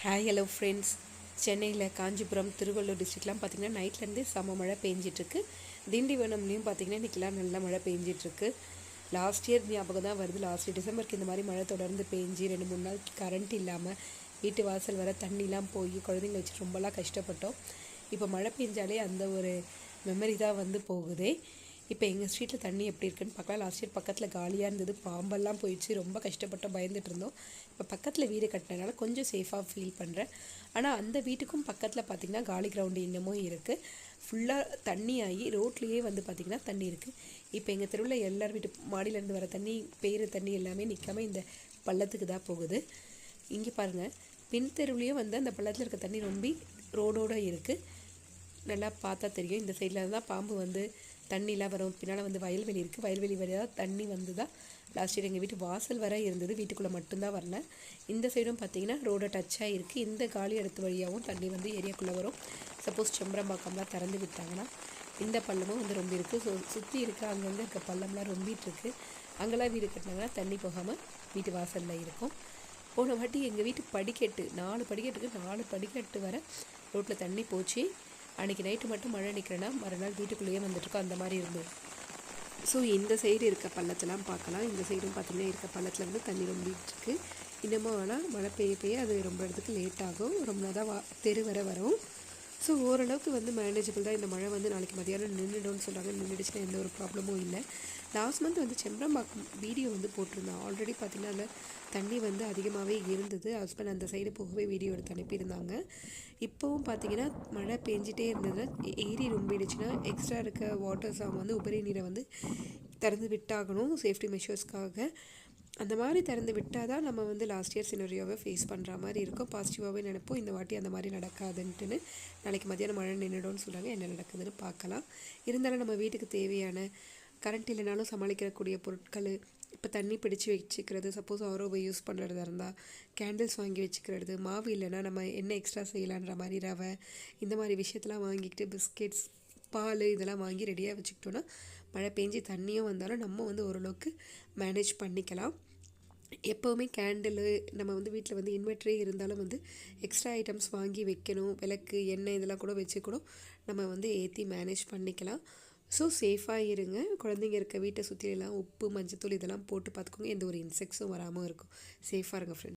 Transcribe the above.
Hi hello friends சென்னையில் காஞ்சிபுரம் திருவள்ளூர் டிஸ்ட்ரிக்ட்லாம் பார்த்திங்கன்னா நைட்லேருந்தே செம மழை பெஞ்சிட்ருக்கு. திண்டிவனம்லேயும் பார்த்திங்கன்னா இன்றைக்கெலாம் நல்ல மழை பெஞ்சிட்ருக்கு. லாஸ்ட் இயர் ஞாபகம் தான் வருது. லாஸ்ட் இயர் டிசம்பருக்கு இந்த மாதிரி மழை தொடர்ந்து பெஞ்சு ரெண்டு மூணு நாள் கரண்ட் இல்லாமல் வீட்டு வாசல் வர தண்ணிலாம் போய் குழந்தைங்க வச்சு ரொம்பலாம் கஷ்டப்பட்டோம். இப்போ மழை பெஞ்சாலே அந்த ஒரு மெமரி தான் வந்து போகுதே. இப்போ எங்கள் ஸ்ட்ரீட்டில் தண்ணி எப்படி இருக்குன்னு பார்க்கலாம். லாஸ்ட் இயர் பக்கத்தில் காலியாக இருந்தது. பாம்பெல்லாம் போயிடுச்சு. ரொம்ப கஷ்டப்பட்டு பயந்துட்டு இருந்தோம். இப்போ பக்கத்தில் வீடு கட்டினதுனால கொஞ்சம் சேஃபாக ஃபீல் பண்ணுறேன் ஆனால் அந்த வீட்டுக்கும் பக்கத்தில் பார்த்திங்கன்னா காலி கிரவுண்டு இன்னமும் இருக்குது ஃபுல்லாக தண்ணி ஆகி ரோட்லேயே வந்து பார்த்திங்கன்னா தண்ணி இருக்குது இப்போ எங்கள் தெருவில் எல்லார் வீட்டு மாடியிலேருந்து வர தண்ணி பெய்கிற தண்ணி எல்லாமே நிற்காம இந்த பள்ளத்துக்கு தான் போகுது. இங்கே பாருங்கள் பின் தெருவுலேயும் வந்து அந்த பள்ளத்தில் இருக்க தண்ணி ரொம்ப ரோடோடு இருக்குது நல்லா பார்த்தா தெரியும். இந்த சைடில் தான் பாம்பு வந்து தண்ணிலாம் வரும். பின்னால் வந்து வயல்வெளி இருக்குது வயல்வெளி வழியாக தண்ணி வந்து தான் லாஸ்ட் இயர் எங்கள் வீட்டு வாசல் வர இருந்தது. வீட்டுக்குள்ளே மட்டும்தான் வரல. இந்த சைடும் பார்த்தீங்கன்னா ரோடை டச்சாக இருக்குது இந்த காலி இடத்து வழியாகவும் தண்ணி வந்து ஏரியாக்குள்ளே வரும். சப்போஸ் செம்பரம்பாக்கம்லாம் திறந்து விட்டாங்கன்னா இந்த பள்ளமும் வந்து ரொம்ப இருக்குது ஸோ சுற்றி இருக்க அங்கங்கே இருக்க பள்ளம்லாம் ரொம்பிட்டு அங்கெல்லாம் வீடு கட்டினாங்கன்னா தண்ணி போகாமல் வீட்டு வாசலில் இருக்கும். போன வாட்டி எங்கள் வீட்டு படிக்கட்டு நாலு படிக்கட்டுக்கு நாலு படிக்கட்டு வர ரோட்டில் தண்ணி போச்சு. அன்றைக்கி நைட்டு மட்டும் மழை நிற்கிறேன்னா மறுநாள் வீட்டுக்குள்ளேயே வந்துட்டுருக்கோம் அந்த மாதிரி இருந்தது. ஸோ இந்த சைடு இருக்க பள்ளத்தெல்லாம் பார்க்கலாம். இந்த சைடும் பார்த்திங்கன்னா இருக்க பள்ளத்தில் வந்து தண்ணி ரொம்பிட்டுருக்கு. இன்னமும் ஆனால் மழை பெய்ய பெய்ய அது ரொம்ப இடத்துக்கு லேட் ஆகும். ரொம்ப தான் வா தெரு வர வரும். ஸோ ஓரளவுக்கு வந்து மேனேஜபிள் தான். இந்த மழை வந்து நாளைக்கு மதியானம் நின்றுடும்னு சொல்கிறாங்க நின்றுடுச்சுன்னா எந்த ஒரு ப்ராப்ளமும் இல்லை. லாஸ்ட் மந்த் வந்து செம்பரம்பாக்கம் வீடியோ வந்து போட்டிருந்தேன் ஆல்ரெடி பார்த்திங்கன்னா அதில் தண்ணி வந்து அதிகமாகவே இருந்தது. ஹஸ்பண்ட் அந்த சைடு போகவே வீடியோ எடுத்து அனுப்பியிருந்தாங்க. இப்போவும் பார்த்திங்கன்னா மழை பெஞ்சிட்டே இருந்ததுன்னா ஏரி ரொம்பிடுச்சுன்னா எக்ஸ்ட்ரா இருக்க வாட்டர்ஸ் அவங்க வந்து உபரி நீரை வந்து திறந்து விட்டாகணும். சேஃப்டி மெஷர்ஸ்க்காக அந்த மாதிரி திறந்து விட்டால் தான் நம்ம வந்து லாஸ்ட் இயர் சினரியோவை ஃபேஸ் பண்ணுற மாதிரி இருக்கும். பாசிட்டிவாகவே நினைப்போம். இந்த வாட்டி அந்த மாதிரி நடக்காதுன்ட்டுன்னு நாளைக்கு மத்தியானம் மழை நின்றுடும்னு சொல்கிறாங்க என்ன நடக்குதுன்னு பார்க்கலாம். இருந்தாலும் நம்ம வீட்டுக்கு தேவையான கரண்ட் இல்லைனாலும் சமாளிக்கக்கூடிய பொருட்கள் இப்போ தண்ணி பிடிச்சி வச்சுக்கிறது சப்போஸ் ஆரோவை யூஸ் பண்ணுறதா இருந்தால் கேண்டில்ஸ் வாங்கி வச்சுக்கிறது மாவு இல்லைன்னா நம்ம என்ன எக்ஸ்ட்ரா செய்யலான்ற மாதிரி ரவை இந்த மாதிரி விஷயத்தெலாம் வாங்கிக்கிட்டு பிஸ்கெட்ஸ் பால் இதெல்லாம் வாங்கி ரெடியாக வச்சுக்கிட்டோன்னா மழை பெஞ்சு தண்ணியும் வந்தாலும் நம்ம வந்து ஓரளவுக்கு மேனேஜ் பண்ணிக்கலாம். எப்போவுமே கேண்டிலு நம்ம வந்து வீட்டில் வந்து இன்வெர்ட்ரே இருந்தாலும் வந்து எக்ஸ்ட்ரா ஐட்டம்ஸ் வாங்கி வைக்கணும். விளக்கு எண்ணெய் இதெல்லாம் கூட வச்சு கூட நம்ம வந்து ஏற்றி மேனேஜ் பண்ணிக்கலாம். ஸோ சேஃபாக இருங்க. குழந்தைங்க இருக்க வீட்டை சுற்றிலாம் உப்பு மஞ்சத்தூள் இதெல்லாம் போட்டு பார்த்துக்கோங்க. எந்த ஒரு இன்செக்ட்ஸும் வராமல் இருக்கும். சேஃபாக இருங்க ஃப்ரெண்ட்ஸ்